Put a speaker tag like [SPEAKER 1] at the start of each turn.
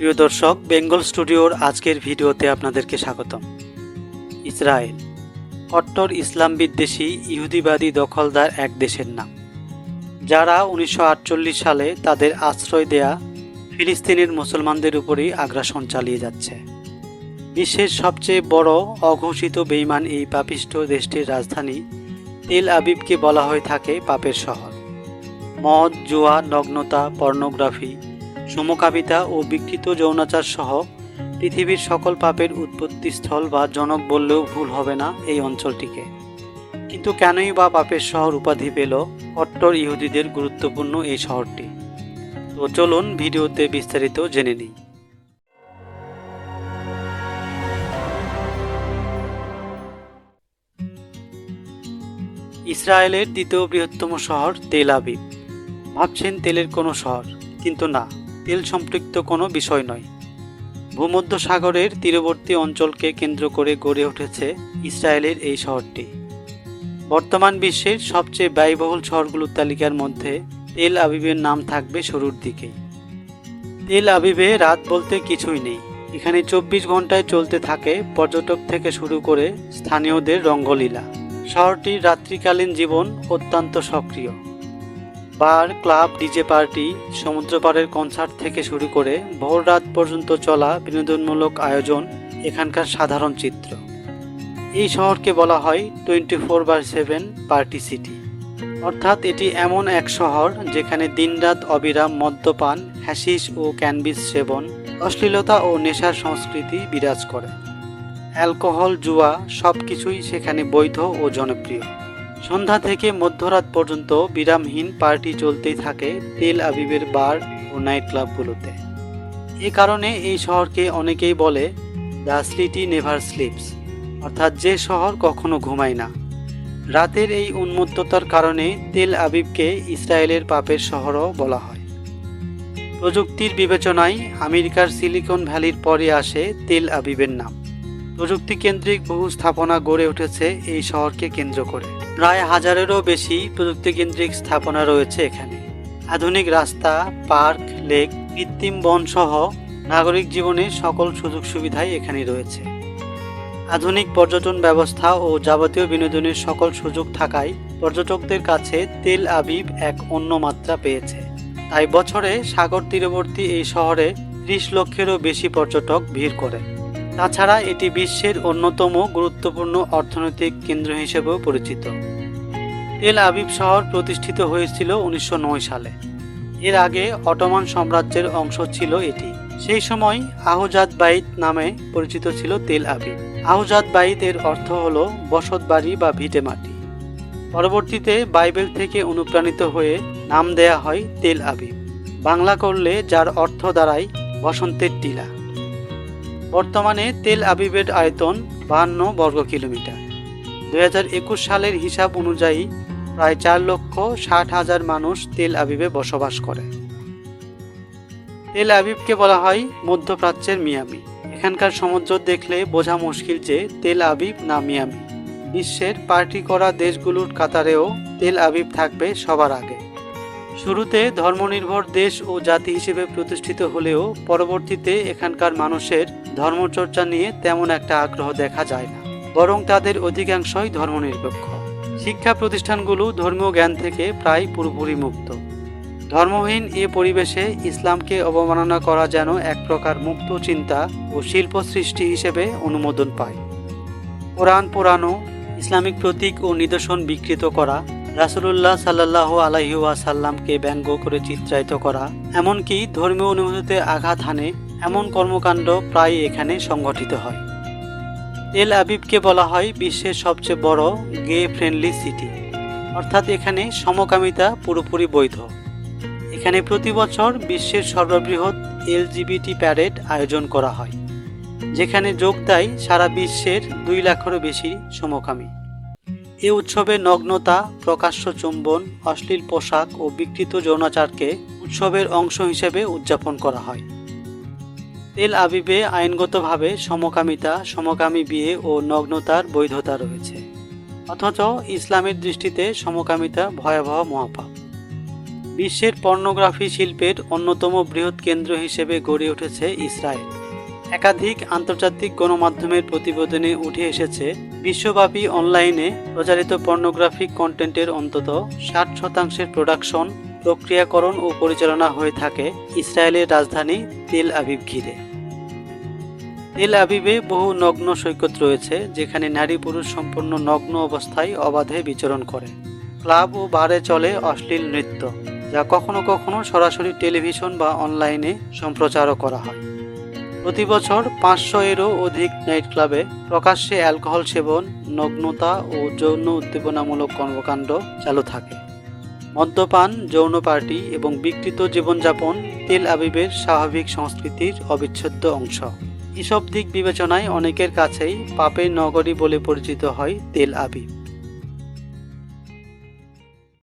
[SPEAKER 1] প্রিয় দর্শক, বেঙ্গল স্টুডিওর আজকের ভিডিওতে আপনাদেরকে স্বাগতম। ইসরায়েল, কট্টর ইসলাম বিদ্বেষী ইহুদিবাদী দখলদার এক দেশের নাম। যারা উনিশশো আটচল্লিশ সালে তাদের আশ্রয় দেয়া ফিলিস্তিনের মুসলমানদের উপরই আগ্রাসন চালিয়ে যাচ্ছে। বিশ্বের সবচেয়ে বড় অঘোষিত বেইমান এই পাপিষ্ট দেশটির রাজধানী তেল আবিবকে বলা হয়ে থাকে পাপের শহর। মদ, জুয়া, নগ্নতা, পর্নোগ্রাফি সমকামিতা ও বিকৃত যৌনাচার সহ পৃথিবীর সকল পাপের উৎপত্তিস্থল বা জনক বললেও ভুল হবে না এই অঞ্চলটিকে। কিন্তু কেনই বা পাপের শহর উপাধি পেল অট্টর ইহুদিদের গুরুত্বপূর্ণ এই শহরটি? তো চলুন ভিডিওতে বিস্তারিত জেনে নিই। ইসরায়েলের দ্বিতীয় বৃহত্তম শহর তেল আবিব। ভাবছেন তেলের কোনো শহর, কিন্তু না। তেল সম্পৃক্ত কোনো বিষয় নয়। ভূমধ্য সাগরের তীরবর্তী অঞ্চলকে কেন্দ্র করে গড়ে উঠেছে ইসরায়েলের এই শহরটি। বর্তমান বিশ্বের সবচেয়ে ব্যয়বহুল শহরগুলোর তালিকার মধ্যে তেল আবিবের নাম থাকবে শুরুর দিকেই তেল আবিবে রাত বলতে কিছুই নেই। এখানে চব্বিশ ঘন্টায় চলতে থাকে পর্যটক থেকে শুরু করে স্থানীয়দের রঙ্গলীলা। শহরটির রাত্রিকালীন জীবন অত্যন্ত সক্রিয়। বার, ক্লাব, ডিজে পার্টি, সমুদ্রপাড়ের কনসার্ট থেকে শুরু করে ভোর রাত পর্যন্ত চলা বিনোদনমূলক আয়োজন এখানকার সাধারণ চিত্র। এই শহরকে বলা হয় twenty four by seven party city. অর্থাৎ এটি এমন এক শহর যেখানে দিনরাত অবিরাম মদ্যপান হ্যাশিস ও ক্যানবিস সেবন, অশ্লীলতা ও নেশার সংস্কৃতি বিরাজ করে। অ্যালকোহল, জুয়া সব কিছুই সেখানে বৈধ ও জনপ্রিয়। সন্ধ্যা থেকে মধ্যরাত পর্যন্ত বিরামহীন পার্টি চলতেই থাকে তেল আবিবের বার ও নাইট ক্লাবগুলোতে। এ কারণে এই শহরকে অনেকেই বলে দ্য সিটি নেভার স্লিপস অর্থাৎ যে শহর কখনো ঘুমায় না। রাতের এই উন্মত্ততার কারণে তেল আবিবকে ইসরায়েলের পাপের শহরও বলা হয়। প্রযুক্তির বিবেচনায় আমেরিকার সিলিকন ভ্যালির পরে আসে তেল আবিবের নাম। প্রযুক্তিকেন্দ্রিক বহু স্থাপনা গড়ে উঠেছে এই শহরকে কেন্দ্র করে। প্রায় হাজারেরও বেশি প্রযুক্তিকেন্দ্রিক স্থাপনা রয়েছে এখানে। আধুনিক রাস্তা, পার্ক, লেক, কৃত্রিম বন সহ নাগরিক জীবনের সকল সুযোগ সুবিধাই এখানে রয়েছে। আধুনিক পর্যটন ব্যবস্থা ও যাবতীয় বিনোদনের সকল সুযোগ থাকায় পর্যটকদের কাছে তেল আবিব এক অন্য মাত্রা পেয়েছে। তাই বছরে সাগর তীরবর্তী এই শহরে ত্রিশ লক্ষেরও বেশি পর্যটক ভিড় করে তাছাড়া এটি বিশ্বের অন্যতম গুরুত্বপূর্ণ অর্থনৈতিক কেন্দ্র হিসেবেও পরিচিত। তেল আবিব শহর প্রতিষ্ঠিত হয়েছিল উনিশশো নয় সালে। এর আগে অটোমান সাম্রাজ্যের অংশ ছিল এটি। সেই সময় আহজাদ বাইত নামে পরিচিত ছিল তেল আবিব। আহজাদ বাইত এর অর্থ হল বসত বাড়ি বা ভিটে মাটি। পরবর্তীতে বাইবেল থেকে অনুপ্রাণিত হয়ে নাম দেয়া হয় তেল আবিব। বাংলা করলে যার অর্থ দাঁড়ায় বসন্তের টিলা। বর্তমানে তেল আবিবের আয়তন বাহান্ন বর্গ কিলোমিটার। একুশ সালের হিসাব অনুযায়ী প্রায় চার লক্ষ ষাট হাজার মানুষ তেল আবিবে বসবাস করে। তেল আবিবকে বলা হয় মধ্যপ্রাচ্যের মিয়ামি। এখানকার সমুদ্র দেখলে বোঝা মুশকিল যে তেল আবিব না মিয়ামি। বিশ্বের পার্টি করা দেশগুলোর কাতারেও তেল আবিব থাকবে সবার আগে। শুরুতে ধর্মনির্ভর দেশ ও জাতি হিসেবে প্রতিষ্ঠিত হলেও পরবর্তীতে এখানকার মানুষের ধর্মচর্চা নিয়ে তেমন একটা আগ্রহ দেখা যায় না, বরং তাদের অধিকাংশই ধর্মনিরপেক্ষ। শিক্ষা প্রতিষ্ঠানগুলো ধর্মীয় জ্ঞান থেকে প্রায় পুরোপুরি মুক্ত। ধর্মহীন এ পরিবেশে ইসলামকে অবমাননা করা যেন এক প্রকার মুক্ত চিন্তা ও শিল্প সৃষ্টি হিসেবে অনুমোদন পায়। কোরআন পোড়ানো ইসলামিক প্রতীক ও নিদর্শন বিকৃত করা রাসুলুল্লাহ সাল্লাহ আলাইসাল্লামকে ব্যঙ্গ করে চিত্রায়িত করা, এমনকি ধর্মীয় অনুভূতিতে আঘাত হানে এমন কর্মকাণ্ড প্রায় এখানে সংঘটিত হয়। তেল আবিবকে বলা হয় বিশ্বের সবচেয়ে বড় গে ফ্রেন্ডলি সিটি। অর্থাৎ এখানে সমকামিতা পুরোপুরি বৈধ। এখানে প্রতি বছর বিশ্বের সর্ববৃহৎ এলজিবিটি প্যারেড আয়োজন করা হয়, যেখানে যোগ দেয় সারা বিশ্বের দুই লাখেরও বেশি সমকামী। এ উৎসবে নগ্নতা, প্রকাশ্য চুম্বন, অশ্লীল পোশাক ও বিকৃত যৌনাচারকে উৎসবের অংশ হিসেবে উদযাপন করা হয়। তেল আবিবে আইনগতভাবে সমকামিতা, সমকামী বিয়ে ও নগ্নতার বৈধতা রয়েছে। অথচ ইসলামের দৃষ্টিতে সমকামিতা ভয়াবহ মহাপাপ। বিশ্বের পর্নোগ্রাফি শিল্পের অন্যতম বৃহৎ কেন্দ্র হিসেবে গড়ে উঠেছে ইসরায়েল। একাধিক আন্তর্জাতিক গণমাধ্যমের প্রতিবেদনে উঠে এসেছে, বিশ্বব্যাপী অনলাইনে প্রচারিত পর্নোগ্রাফিক কন্টেন্টের অন্তত ষাট শতাংশের প্রোডাকশন, প্রক্রিয়াকরণ ও পরিচালনা হয়ে থাকে ইসরায়েলের রাজধানী তেল আবিব ঘিরে। তেল আবিবে বহু নগ্ন সৈকত রয়েছে, যেখানে নারী পুরুষ সম্পূর্ণ নগ্ন অবস্থায় অবাধে বিচরণ করে। ক্লাব ও বারে চলে অশ্লীল নৃত্য, যা কখনো কখনো সরাসরি টেলিভিশন বা অনলাইনে সম্প্রচারও করা হয়। প্রতি বছর পাঁচশো এরও অধিক নাইট ক্লাবে প্রকাশ্যে অ্যালকোহল সেবন, নগ্নতা ও যৌন উদ্দীপনামূলক কর্মকাণ্ড চালু থাকে। মদ্যপান, যৌন পার্টি এবং বিকৃত জীবনযাপন তেল আবিবের স্বাভাবিক সংস্কৃতির অবিচ্ছেদ্য অংশ। এসব দিক বিবেচনায় অনেকের কাছেই পাপের নগরী বলে পরিচিত হয় তেল আবিব।